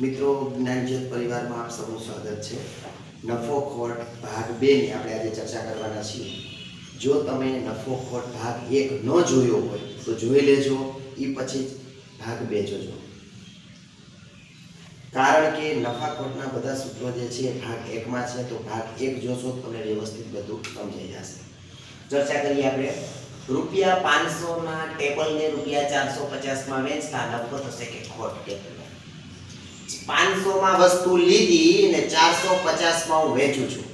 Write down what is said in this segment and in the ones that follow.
મિત્રો, જ્ઞાનજ્યોત પરિવારમાં આપ સૌનું સ્વાગત છે. નફો, ખોટ, ભાગ બેની આપણે આજે ચર્ચા કરવાના છીએ. જો તમે નફો, ખોટ, ભાગ એક ન જોયો હોય, તો જોઈ લેજો એ પછી ભાગ બે જોજો. કારણ કે નફા, ખોટના બધા સૂત્રો જે છે, ભાગ એકમાં છે, તો ભાગ એક જોશો તો તમને વ્યવસ્થિત બધું સમજાઈ જશે. ચર્ચા કરીએ આપણે. રૂપિયા પાંચસોના ટેબલને રૂપિયા ચારસો પચાસમાં વેચતા નફો થશે કે ખોટ? કેટલો પાંચસો માં વસ્તુ લીધી અને ચારસો પચાસમાં હું વેચું છું.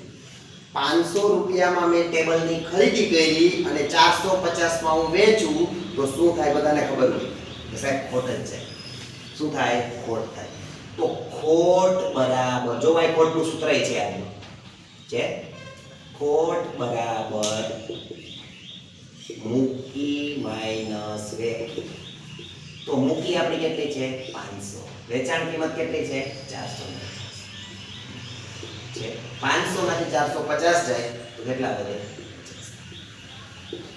પાંચસો રૂપિયામાં મેં ટેબલની ખરીદી કરી અને ચારસો પચાસમાં હું વેચું, તો શું થાય બધાને ખબર હોય? કે સાહેબ ખોટ જ છે. શું થાય? ખોટ થાય. તો ખોટ બરાબર. જો ભાઈ ખોટનું સૂત્ર છે આજનું છે? ખોટ બરાબર. મૂકી માઇનસ વેચી. તો મૂકી આપણી કેટલી છે? પાંચસો. વેચાણ કિંમત કેટલી છે? ચારસો છે પાંચસો. માંથી ચારસો પચાસ જાય, તો કેટલા વધે?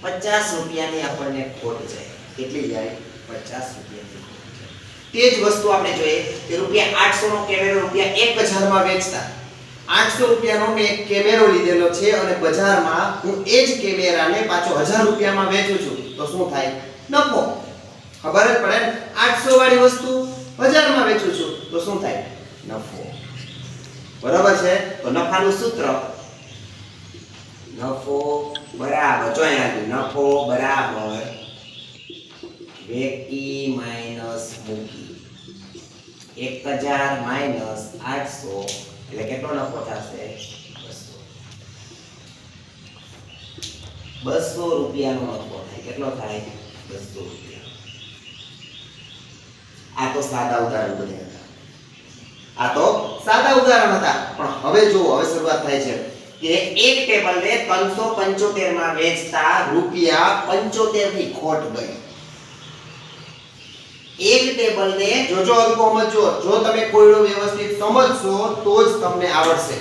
પચાસ રૂપિયાની આપણને ખોટ જાય. કેટલી જાય? પચાસ રૂપિયાની તે જ વસ્તુ આપણે જોઈએ કે રૂપિયા આઠસો નો કેમેરો રૂપિયા એક હજારમાં વેચતા. આઠસો રૂપિયાનો મેં એક કેમેરો લીધેલો છે અને બજારમાં હું એ જ કેમેરાને પાછો હજાર રૂપિયામાં વેચું છું. તો શું થાય? નફો. ખબર જ પડે ને? 800 વાળી વસ્તુ બજારમાં વેચું છું. તો શું થાય? નફો. બરાબર છે? તો નફાનું સૂત્ર? નફો બરાબર. જો અહીંયા નફો બરાબર વેકી માઇનસ મૂકી. એક હજાર માઇનસ આઠસો. એટલે કેટલો નફો થશે? બસો. બસો રૂપિયાનો નફો થાય. કેટલો થાય? બસો રૂપિયા. આ તો સાદા ઉદાહરણ બધા હતા. આ તો સાદા ઉદાહરણ હતા. પણ હવે જુઓ, હવે શરૂઆત થાય છે કે એક ટેબલને 375 માં વેચતા રૂપિયા 75 ની ખોટ ગઈ. એક ટેબલને જોજો અલ્પો સમજો જો તમે કોયડો વ્યવસ્થિત સમજશો, તો જ તમને આવડશે.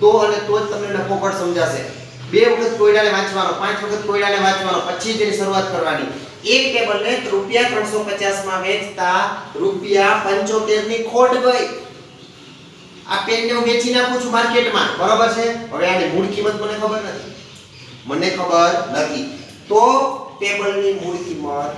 તો અને તો જ તમને નફો પણ સમજાશે. બે વખત કોયડાને વાંચવાનો, પાંચ વખત કોયડાને વાંચવાનો, પછી તેની શરૂઆત કરવાની. એક ટેબલને રૂપિયા ત્રણસો પચાસમાં વેચતા રૂપિયા પંચોતેરની ખોટ ગઈ. આ પેનને હું વેચી નાખું છું માર્કેટમાં. બરાબર છે? હવે આની મૂળ કિંમત મને ખબર નથી. મને ખબર નથી. તો ટેબલની મૂળ કિંમત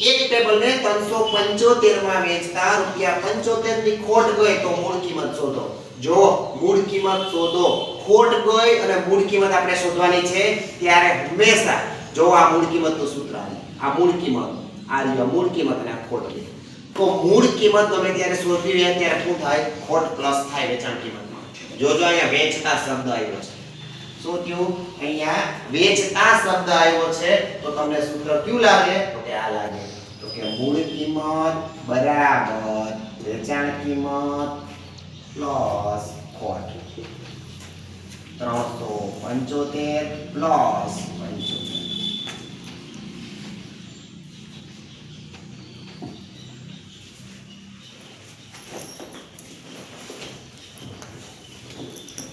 એક ટેબલને 375 માં વેચતા રૂપિયા 75 ની ખોટ ગઈ. તો મૂળ કિંમત શોધો. જો મૂળ કિંમત શોધો, ખોટ ગઈ અને મૂળ કિંમત આપણે શોધવાની છે, ત્યારે હંમેશા જો આ મૂળ કિંમતનું સૂત્ર આ આ મૂળ કિંમત, આ રહ્યો મૂળ કિંમત અને આ ખોટ ગઈ તો મૂળ કિંમત તમે ત્યારે શોધવી હોય ત્યારે શું થાય? ખોટ પ્લસ થાય વેચાણ કિંમતમાં. જોજો અહીંયા વેચતા શબ્દ આવ્યો છે. શું થયું? અહીંયા વેચતા શબ્દ આવ્યો છે, તો તમને સૂત્ર કયું લાગે? તો કે આ લાગે. તો કે મૂળ કિંમત બરાબર, વેચાણ કિંમત પ્લસ કોટ. ત્રણસો પંચોતેર પ્લસ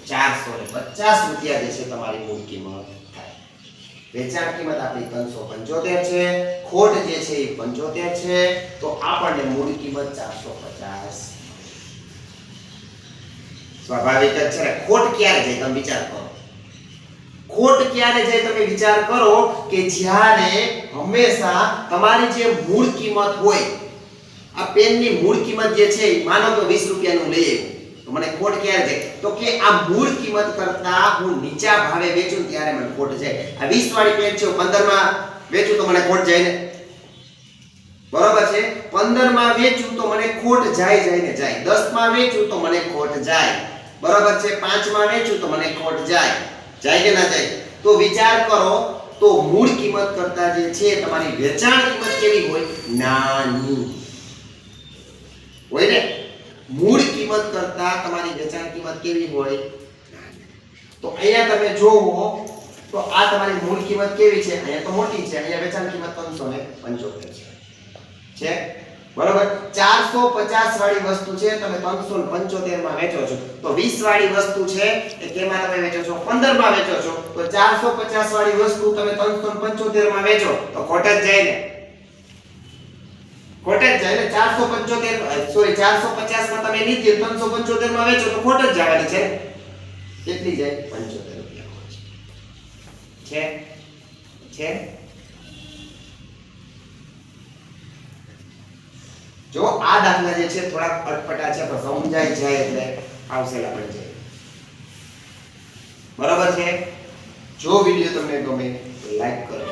ચારસો ને પચાસ રૂપિયા જે છે તમારી મૂળ કિંમત થાય. વેચાણ કિંમત આપણી ત્રણસો પંચોતેર છે. ખોટ જે છે એ પંચોતેર છે. તો આપણને મૂળ કિંમત ચારસો પચાસ. સ્વાભાવિક જ છે ને, ખોટ ક્યારે જાય તમે વિચાર કરો. ખોટ ક્યારે જાય તમે વિચાર કરો કે જ્યારે હંમેશા તમારી જે મૂળ કિંમત હોય, આ પેનની મૂળ કિંમત જે છે, માનો તો વીસ રૂપિયાનું લઈ આવ્યો. તો મને ખોટ ક્યારે જાય? તો કે આ મૂળ કિંમત કરતા હું નીચા ભાવે વેચું ત્યારે મને ખોટ જાય. આ વીસ વાળી પેન છે હું 15 માં વેચું તો મને ખોટ જાય ને. બરોબર છે? 15 માં વેચું તો મને ખોટ જાય જાય ને જાય. 10 માં વેચું તો મને ખોટ જાય. બરોબર છે? 5 માં વેચું તો મને ખોટ જાય. જાય કે ના જાય? તો વિચાર કરો, તો મૂળ કિંમત કરતા જે છે, તમારી વેચાણ કિંમત કેવી હોય? નાની. હોય ને? મૂળ કિંમત કરતા તમારી વેચાણ કિંમત કેવી હોય? તો અહીંયા તમે જોવો, તો આ તમારી મૂળ કિંમત કેવી છે? અહીંયા તો મોટી છે, અહીંયા વેચાણ કિંમત 375 છે. છે? બરોબર? 450 વાળી વસ્તુ છે, તમે 375 માં વેચો છો. તો 20 વાળી વસ્તુ છે, એ કેમાં તમે વેચો છો? 15 માં વેચો છો. તો 450 વાળી વસ્તુ તમે 375 માં વેચો. તો ખોટ જ જાય ને. ખોટ જ જાય ને? ચારસો પંચોતેર સોરી ચારસો પચાસમાં તમે લીધી ત્રણસો પંચોતેરમાં વેચો, તો ખોટ જ જવાની છે. કેટલી જાય? પંચોતેર રૂપિયા છે છે? છે? જો આ દાખલા જે છે થોડાક અટપટા છે, પણ સમજાય જાય એટલે આવશે આપણે જાય બરાબર છે? જો વીડિયો તમને ગમે લાઈક કરો.